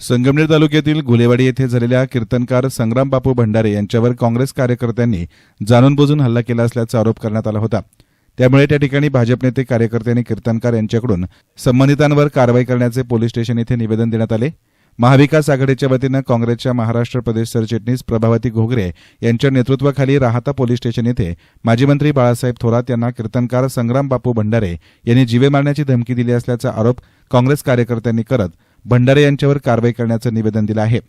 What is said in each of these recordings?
संगमनेर तालुक्यातील गुलेवाडी येथे झालेल्या कीर्तनकार संग्राम बापू भंडारे यांच्यावर काँग्रेस कार्यकर्त्यांनी जाणून बुजून हल्ला केला असल्याचा आरोप करण्यात आला होता. त्यामुळे त्या ठिकाणी भाजप नेते कार्यकर्ते आणि कीर्तनकार यांच्याकडून संबंधितांवर कारवाई करण्याचे पोलीस स्टेशन येथे निवेदन देण्यात आले. महाविकास आघाडीच्या वतीनं काँग्रेसच्या महाराष्ट्र प्रदेश सरचिटणीस प्रभावती घोगरे यांच्या नेतृत्वाखाली राहता पोलीस स्टेशन येथे माजी मंत्री बाळासाहेब थोरात यांना कीर्तनकार संग्राम बापू भंडारे यांनी जीवे मारण्याची धमकी दिली असल्याचा आरोप काँग्रेस कार्यकर्त्यांनी करत भंडारे यांच्यावर कारवाई करण्याचं निवेदन दिलं आहे.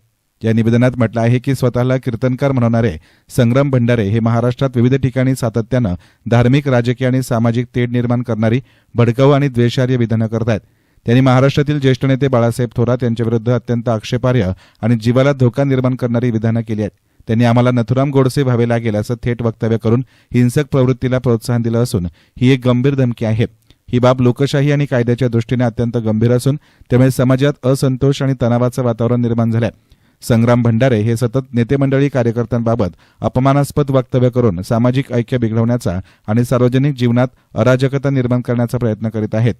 या निवेदनात म्हटलं आहे की स्वतःला कीर्तनकार म्हणवणारे संग्राम भंडारे हे महाराष्ट्रात विविध ठिकाणी सातत्यानं धार्मिक राजकीय आणि सामाजिक तेढ निर्माण करणारी भडकाऊ आणि द्वेषार्य विधानं करतायत. त्यांनी महाराष्ट्रातील ज्येष्ठ नेते बाळासाहेब थोरात यांच्याविरुद्ध अत्यंत आक्षेपार्ह आणि जीवाला धोका निर्माण करणारी विधानं केली आहेत. त्यांनी आम्हाला नथुराम गोडसे व्हावे लागेल असं थेट वक्तव्य करून हिंसक प्रवृत्तीला प्रोत्साहन दिलं असून ही एक गंभीर धमकी आहे. ही बाब लोकशाही आणि कायद्याच्या दृष्टीने अत्यंत गंभीर असून त्यामुळे समाजात असंतोष आणि तणावाचं वातावरण निर्माण झालंय. संग्राम भंडारे हे सतत नेतेमंडळी कार्यकर्त्यांबाबत अपमानास्पद वक्तव्य करून सामाजिक ऐक्य बिघडवण्याचा आणि सार्वजनिक जीवनात अराजकता निर्माण करण्याचा प्रयत्न करीत आहेत.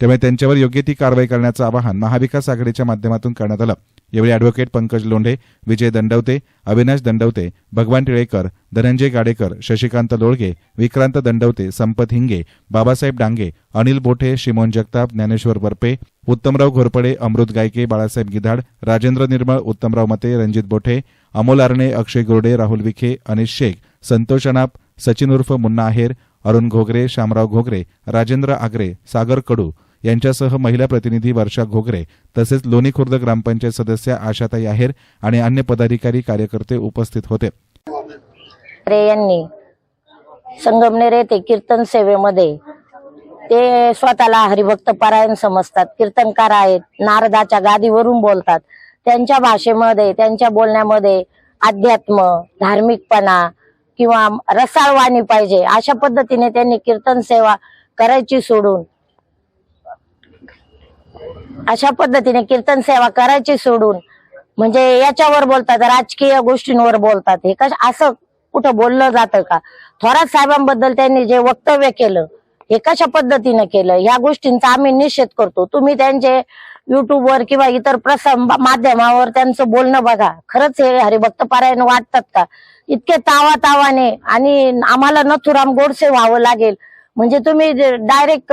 त्यामुळे त्यांच्यावर योग्य ती कारवाई करण्याचं आवाहन महाविकास आघाडीच्या माध्यमातून करण्यात आलं. यावेळी अॅडव्होकेट पंकज लोंढे विजय दंडवते अविनाश दंडवते भगवान टिळेकर धनंजय गाडेकर शशिकांत लोळगे विक्रांत दंडवते संपत हिंगे बाबासाहेब डांगे अनिल बोठे शिमोन जगताप ज्ञानेश्वर बर्पे उत्तमराव घोरपडे अमृत गायके बाळासाहेब गिधाड राजेंद्र निर्मळ उत्तमराव मते रणजित बोठे अमोल आरणे अक्षय गोरडे राहुल विखे अनिश शेख संतोष अनाप सचिन उर्फ मुन्ना आहेर अरुण घोगरे शामराव घोगरे राजेंद्र आगरे सागर कडू यांच्यासह महिला प्रतिनिधी वर्षा घोगरे तसेच लोणी खुर्द ग्रामपंचायत सदस्य आशाताई आहेर आणि अन्य पदाधिकारी कार्यकर्ते उपस्थित होते. रे यांनी संगमनेर येथे कीर्तन सेवेमध्ये ते स्वतःला हरिभक्त पारायण समजतात. कीर्तनकार आहेत नारदाच्या गादीवरून बोलतात. त्यांच्या भाषेमध्ये त्यांच्या बोलण्यामध्ये अध्यात्म धार्मिकपणा किंवा रसाळवाणी पाहिजे अशा पद्धतीने त्यांनी कीर्तन सेवा करायची सोडून अशा पद्धतीने कीर्तन सेवा करायची सोडून म्हणजे याच्यावर बोलतात राजकीय गोष्टींवर बोलतात. हे कश असं कुठं बोललं जातं का? थोरात साहेबांबद्दल त्यांनी जे वक्तव्य केलं हे कशा पद्धतीनं केलं? या गोष्टींचा आम्ही निषेध करतो. तुम्ही त्यांचे युट्यूबवर किंवा इतर प्रसंग माध्यमावर त्यांचं बोलणं बघा. खरंच हे हरिभक्त पारायण वाटतात का? इतके तावा तावाने आणि आम्हाला नथुराम गोडसे व्हावं लागेल. म्हणजे तुम्ही डायरेक्ट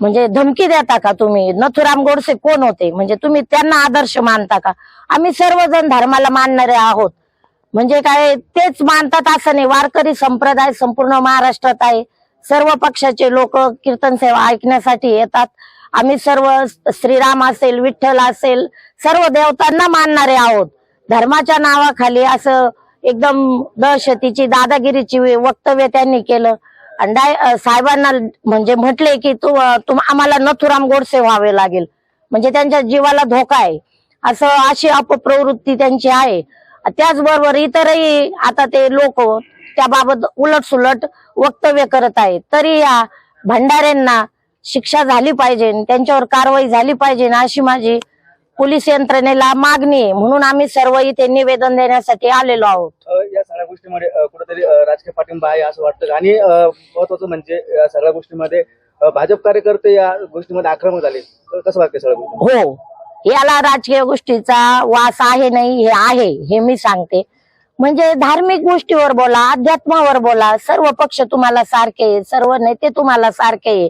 म्हणजे धमकी देता का तुम्ही? नथुराम गोडसे कोण होते? म्हणजे तुम्ही त्यांना आदर्श मानता का? आम्ही सर्वजण धर्माला मानणारे आहोत. म्हणजे काय तेच मानतात असं नाही. वारकरी संप्रदाय संपूर्ण महाराष्ट्रात आहे. सर्व पक्षाचे लोक कीर्तन सेवा ऐकण्यासाठी येतात. आम्ही सर्व श्रीराम असेल विठ्ठल असेल सर्व देवतांना मानणारे आहोत. धर्माच्या नावाखाली असं एकदम दहशतीची दादागिरीची वक्तव्य त्यांनी केलं. डाय- साहेबांना म्हणजे म्हटले की तू तुम आम्हाला नथुराम गोडसे व्हावे लागेल. म्हणजे त्यांच्या जीवाला धोका आहे. असं अशी अपप्रवृत्ती त्यांची आहे. त्याचबरोबर इतरही आता ते लोक त्याबाबत उलट सुलट वक्तव्य करत आहेत. तरी या भंडाऱ्यांना शिक्षा झाली पाहिजे त्यांच्यावर कारवाई झाली पाहिजे अशी माझी पोलीस यंत्रणेला मागणी आहे. म्हणून आम्ही सर्व इथे निवेदन देण्यासाठी आलेलो आहोत. अ, या सगळ्या गोष्टीमध्ये अ, कुठेतरी अ, राजकीय पाठिंबा आहे असं वाटतं. आणि अ, महत्वाचं म्हणजे या सगळ्या गोष्टीमध्ये अ, भाजप कार्यकर्ते या गोष्टीमध्ये आक्रमक झाले. तर कसं वाटतं सगळं हो. याला राजकीय गोष्टीचा वास आहे नाही हे आहे हे मी सांगते. म्हणजे धार्मिक गोष्टीवर बोला अध्यात्मावर बोला सर्व पक्ष तुम्हाला सारखे आहे, सर्व नेते तुम्हाला सारखे आहे.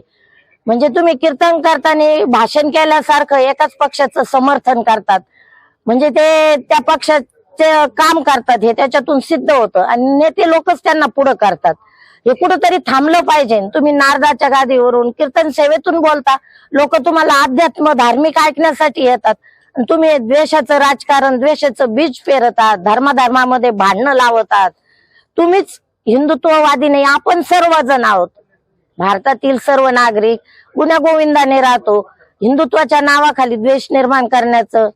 म्हणजे तुम्ही कीर्तन करताना भाषण केल्यासारखं एकाच पक्षाचं समर्थन करतात. म्हणजे ते त्या पक्षाचे काम करतात हे त्याच्यातून सिद्ध होतं. आणि नेते लोकच त्यांना पुढं करतात. हे कुठंतरी थांबलं पाहिजे. तुम्ही नारदाच्या गादीवरून कीर्तन सेवेतून बोलता. लोक तुम्हाला अध्यात्म धार्मिक ऐकण्यासाठी येतात. आणि तुम्ही द्वेषाचं राजकारण द्वेषाचं बीज पेरतात धर्माधर्मामध्ये भांडणं लावतात. तुम्हीच हिंदुत्ववादी नाही आपण सर्वजण आहोत. भारतातील सर्व नागरिक गुन्ह्या गोविंदाने राहतो. हिंदुत्वाच्या नावाखाली द्वेष निर्माण करण्याचं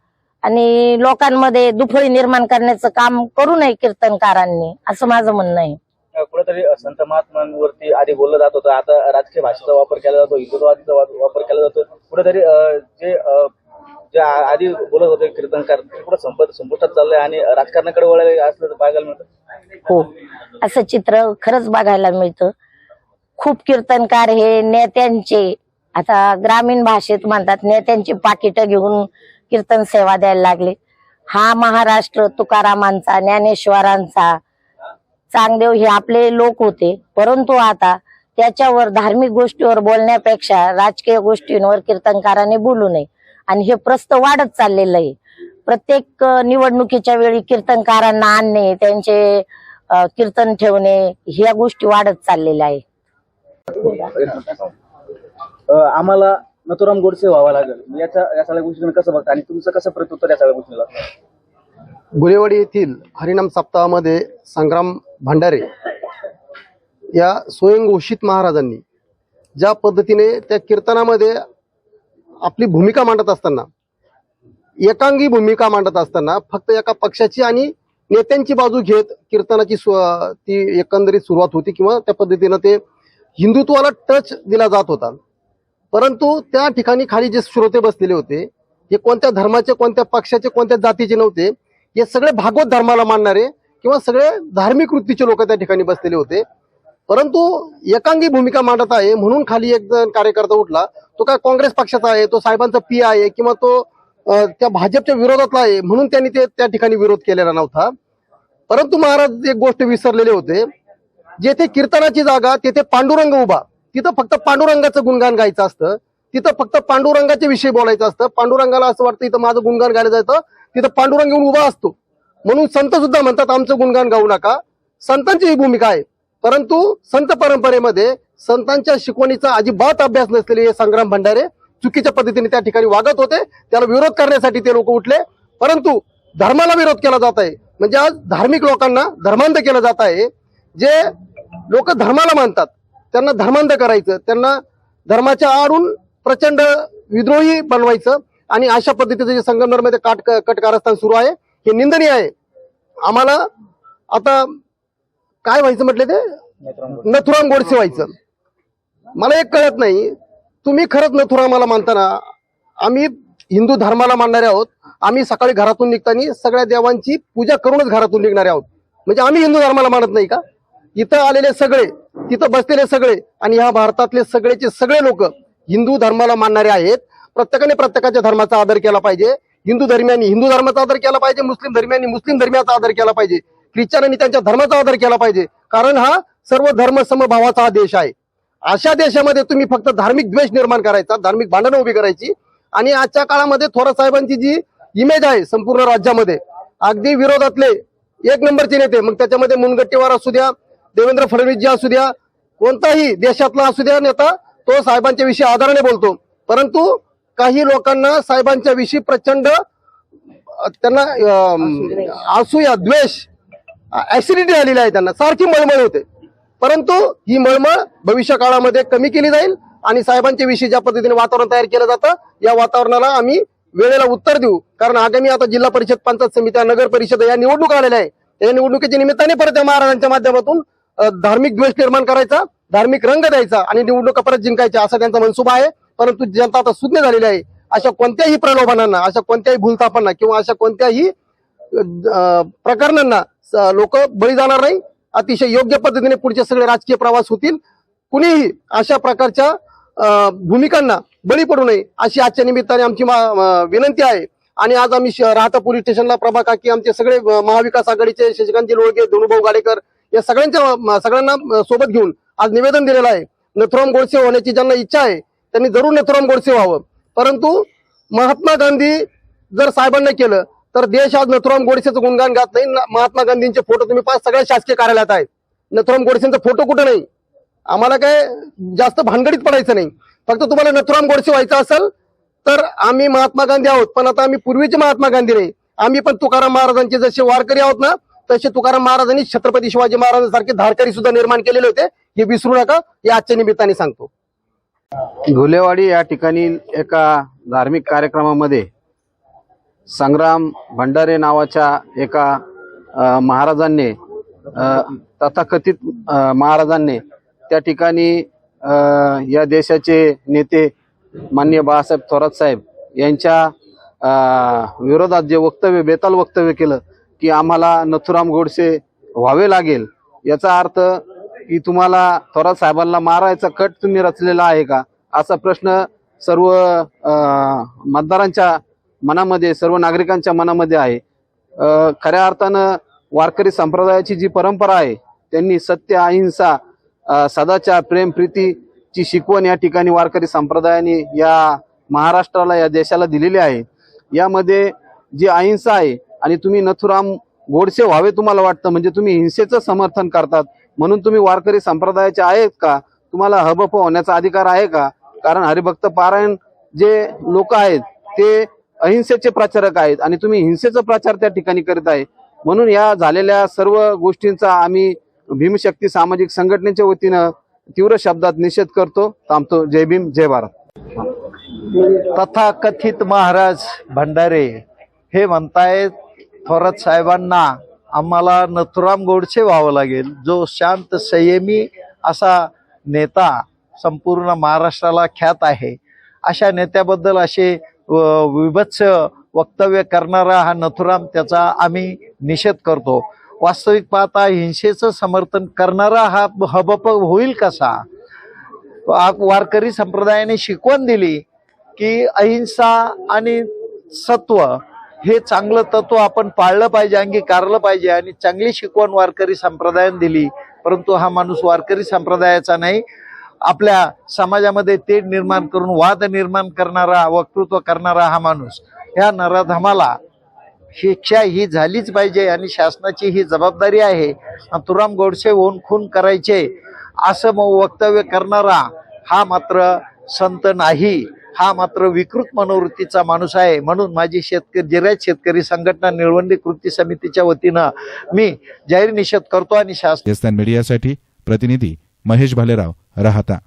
आणि लोकांमध्ये दुफळी निर्माण करण्याचं काम करू नये कीर्तनकारांनी असं माझं म्हणणं आहे. कुठेतरी संत महात्मांवरती आधी बोललं जात होतं आता राजकीय भाषेचा वापर केला जातो हिंदुत्वाचा वापर केला जातो. कुठेतरी जे आधी बोलत होते कीर्तनकार ते कुठं संपत संपुष्टात चाललंय आणि राजकारणाकडे वळायला असलं बघायला मिळतं. हो असं चित्र खरंच बघायला मिळतं. खूप कीर्तनकार हे नेत्यांचे. आता ग्रामीण भाषेत म्हणतात नेत्यांची पाकिटं घेऊन कीर्तन सेवा द्यायला लागले. हा महाराष्ट्र तुकारामांचा ज्ञानेश्वरांचा. चांगदेव हे आपले लोक होते. परंतु आता त्याच्यावर धार्मिक गोष्टीवर बोलण्यापेक्षा राजकीय गोष्टींवर कीर्तनकाराने बोलू नये. आणि हे प्रस्त वाढत चाललेलं आहे. प्रत्येक निवडणुकीच्या वेळी कीर्तनकारांना आणणे त्यांचे कीर्तन ठेवणे ह्या गोष्टी वाढत चाललेल्या आहे आम्हाला नथुराम गोडसे व्हावा लागेल. याच्या या सगळ्या गोष्टी कसं बघता? आणि तुमचं कसं प्रत्युत्तर या सगळ्या गोष्टीला? गुलेवाडी येथील हरिनाम सप्ताहामध्ये संग्राम भंडारे या स्वयंघोषित महाराजांनी ज्या पद्धतीने त्या कीर्तनामध्ये आपली भूमिका मांडत असताना एकांगी भूमिका मांडत असताना फक्त एका पक्षाची आणि नेत्यांची बाजू घेत कीर्तनाची स्व- ती एकंदरीत सुरुवात होती किंवा त्या पद्धतीनं ते हिंदुत्वाला टच दिला जात होता. परंतु त्या ठिकाणी खाली जे श्रोते बसलेले होते हे कोणत्या धर्माचे कोणत्या पक्षाचे कोणत्या जातीचे नव्हते हे सगळे भागवत धर्माला मानणारे किंवा सगळे धार्मिक वृत्तीचे लोक त्या ठिकाणी बसलेले होते. परंतु एकांगी भूमिका मांडत आहे म्हणून खाली एक जण कार्यकर्ता उठला. तो काय काँग्रेस पक्षाचा आहे तो साहेबांचा पी आहे किंवा तो त्या भाजपच्या विरोधातला आहे म्हणून त्यांनी ते त्या ठिकाणी विरोध केलेला नव्हता. परंतु महाराज एक गोष्ट विसरलेले होते. जेथे कीर्तनाची जागा तेथे पांडुरंग उभा. तिथं फक्त पांडुरंगाचं गुणगान गायचं असतं. तिथं फक्त पांडुरंगाच्या विषयी बोलायचं असतं. पांडुरंगाला असं वाटतं इथं माझं गुणगान गायला जायचं तिथं पांडुरंग येऊन उभा असतो. म्हणून संत सुद्धा म्हणतात आमचं गुणगान गाऊ नका. संतांची ही भूमिका आहे. परंतु संत परंपरेमध्ये संतांच्या शिकवणीचा अजिबात अभ्यास नसलेले हे संग्राम भंडारे चुकीच्या पद्धतीने त्या ठिकाणी वागत होते. त्याला विरोध करण्यासाठी ते लोक उठले. परंतु धर्माला विरोध केला जात आहे. म्हणजे आज धार्मिक लोकांना धर्मांध केलं जात आहे. जे लोक धर्माला मानतात. त्यांना धर्मांध करायचं. त्यांना धर्माच्या आडून प्रचंड विद्रोही बनवायचं. आणि अशा पद्धतीचं जे संगमनेरमध्ये काट कटकारस्थान सुरू आहे हे निंदनीय आहे. आम्हाला आता काय व्हायचं म्हटलं ते? गोडसे. नथुराम गोडसे व्हायचं. मला एक कळत नाही. तुम्ही खरंच नथुरामाला मानताना आम्ही हिंदू धर्माला मानणारे आहोत. आम्ही सकाळी घरातून निघताना सगळ्या देवांची पूजा करूनच घरातून निघणारे आहोत. म्हणजे आम्ही हिंदू धर्माला मानत नाही का? इथं आलेले सगळे तिथं बसलेले सगळे आणि ह्या भारतातले सगळेचे सगळे लोक हिंदू धर्माला मानणारे आहेत. प्रत्येकाने प्रत्येकाच्या धर्माचा आदर केला पाहिजे. हिंदू धर्मियांनी हिंदू धर्माचा आदर केला पाहिजे मुस्लिम धर्मियांनी मुस्लिम धर्मियाचा आदर केला पाहिजे. ख्रिश्चनांनी त्यांच्या धर्माचा आदर केला पाहिजे. कारण हा सर्व धर्म समभावाचा हा देश आहे. अशा देशामध्ये तुम्ही फक्त धार्मिक द्वेष निर्माण करायचा धार्मिक भांडणं उभी करायची आणि आजच्या काळामध्ये थोरात साहेबांची जी इमेज आहे संपूर्ण राज्यामध्ये अगदी विरोधातले एक नंबरचे नेते मग त्याच्यामध्ये मुनगट्टीवार असू द्या देवेंद्र फडणवीसजी असू द्या कोणताही देशातला असू द्या नेता तो साहेबांच्या विषयी आदराने बोलतो. परंतु काही लोकांना साहेबांच्या विषयी प्रचंड त्यांना असू असूया द्वेष ऍसिडिटी आलेली आहे त्यांना. सारखी मळमळ होते. परंतु ही मळमळ भविष्य काळामध्ये कमी केली जाईल आणि साहेबांच्या विषयी ज्या पद्धतीने वातावरण तयार केलं जातं या वातावरणाला आम्ही वेळेला उत्तर देऊ. कारण आगामी आता जिल्हा परिषद पंचायत समित्या नगर परिषद या निवडणूक आलेल्या आहे. या निवडणुकीच्या निमित्ताने परत या महाराजांच्या माध्यमातून धार्मिक द्वेष निर्माण करायचा धार्मिक रंग द्यायचा आणि निवडणुका परत जिंकायच्या असा त्यांचा मनसुबा आहे. परंतु जनता आता सुज्ञ झालेली आहे. अशा कोणत्याही प्रलोभनांना अशा कोणत्याही भूलथापांना किंवा अशा कोणत्याही प्रकरणांना लोक बळी जाणार नाही. अतिशय योग्य पद्धतीने पुढचे सगळे राजकीय प्रवास होतील. कुणीही अशा प्रकारच्या भूमिकांना बळी पडू नये अशी आजच्या निमित्ताने आमची विनंती आहे. आणि आज आम्ही श- राहता पोलीस स्टेशनला प्रभा काकी आमचे सगळे महाविकास आघाडीचे शशिकांतजी लोळगे धनुभाऊ गाडेकर या सगळ्यांच्या सगळ्यांना सोबत घेऊन आज निवेदन दिलेलं आहे. नथुराम गोडसे होण्याची ज्यांना इच्छा आहे त्यांनी जरूर नथुराम गोडसे व्हावं. परंतु महात्मा गांधी जर साहेबांना केलं तर देश आज नथुराम गोडसेचं गुणगान गात नाही. महात्मा गांधींचे फोटो तुम्ही पाच सगळ्या शासकीय कार्यालयात आहेत. नथुराम गोडसेंचा फोटो कुठं नाही? आम्हाला काय जास्त भानगडीत पडायचं नाही. फक्त तुम्हाला नथुराम गोडसे व्हायचं असेल तर आम्ही महात्मा गांधी आहोत. पण आता आम्ही पूर्वीचे महात्मा गांधी नाही. आम्ही पण तुकाराम महाराजांचे जसे वारकरी आहोत ना तसे तुकाराम महाराजांनी छत्रपती शिवाजी महाराजांसारखे धारकरी सुद्धा निर्माण केलेले होते. हे विसरू नका हे आजच्या निमित्ताने सांगतो. घुलेवाडी या ठिकाणी एका धार्मिक कार्यक्रमामध्ये संग्राम भंडारे नावाच्या एका महाराजांनी तथाकथित महाराजांनी त्या ठिकाणी या देशाचे नेते मान्य बाळासाहेब थोरात साहेब यांच्या विरोधात जे वक्तव्य बेताल वक्तव्य केलं की आम्हाला नथुराम गोडसे व्हावे लागेल. याचा अर्थ की तुम्हाला थोरात साहेबांना मारायचा कट तुम्ही रचलेला आहे का? असा प्रश्न सर्व मतदारांच्या मनामध्ये सर्व नागरिकांच्या मनामध्ये आहे. खऱ्या अर्थानं वारकरी संप्रदायाची जी परंपरा आहे त्यांनी सत्य अहिंसा सदाचार प्रेम प्रीतीची शिकवण या ठिकाणी वारकरी संप्रदायाने या महाराष्ट्राला या देशाला दिलेली आहे. यामध्ये जी अहिंसा आहे आणि तुम्ही नथुराम गोडसे व्हावे तुम्हाला वाटतं? म्हणजे तुम्ही हिंसेचं समर्थन करतात. म्हणून तुम्ही वारकरी संप्रदायाचे आहेत का? तुम्हाला हबप होण्याचा अधिकार आहे का? कारण हरिभक्त पारायण जे लोक आहेत ते अहिंसेचे प्रचारक आहेत आणि तुम्ही हिंसेचा प्रचार त्या ठिकाणी करीत आहे. म्हणून या झालेल्या सर्व गोष्टींचा आम्ही भीमशक्ती सामाजिक संघटनेच्या वतीनं तीव्र शब्दात निषेध करतो. थांबतो. जय भीम जय भारत. तथाकथित महाराज भंडारे हे म्हणतायत थोरात साहेबांना आम्हाला नथुराम गोडसे व्हावं लागेल. जो शांत संयमी असा नेता संपूर्ण महाराष्ट्राला ख्यात आहे. अशा नेत्याबद्दल असे विभत्स वक्तव्य करणारा हा नथुराम त्याचा आम्ही निषेध करतो. वास्तविक पाहता हिंसेचं समर्थन करणारा हा हबप होईल कसा? वारकरी संप्रदायाने शिकवण दिली की अहिंसा आणि सत्व हे चांगलं तत्व आपण पाळलं पाहिजे अंगीकारलं पाहिजे आणि चांगली शिकवण वारकरी संप्रदायाने दिली. परंतु हा माणूस वारकरी संप्रदायाचा नाही. आपल्या समाजामध्ये तेढ निर्माण करून वाद निर्माण करणारा वक्तृत्व करणारा हा माणूस ह्या नराधमाला शिक्षा ही झालीच पाहिजे आणि शासनाची ही जबाबदारी आहे. तुराम गोडसे होऊन खून करायचे असं मग वक्तव्य करणारा हा मात्र संत नाही. हा मात्र विकृत मनोवृत्तीचा माणूस आहे. म्हणून माझी शेतकरी जिरायत शेतकरी संघटना निळवंडी कृती समितीच्या वतीनं मी जाहीर निषेध करतो आणि शासन मीडियासाठी प्रतिनिधी महेश भालेराव राहता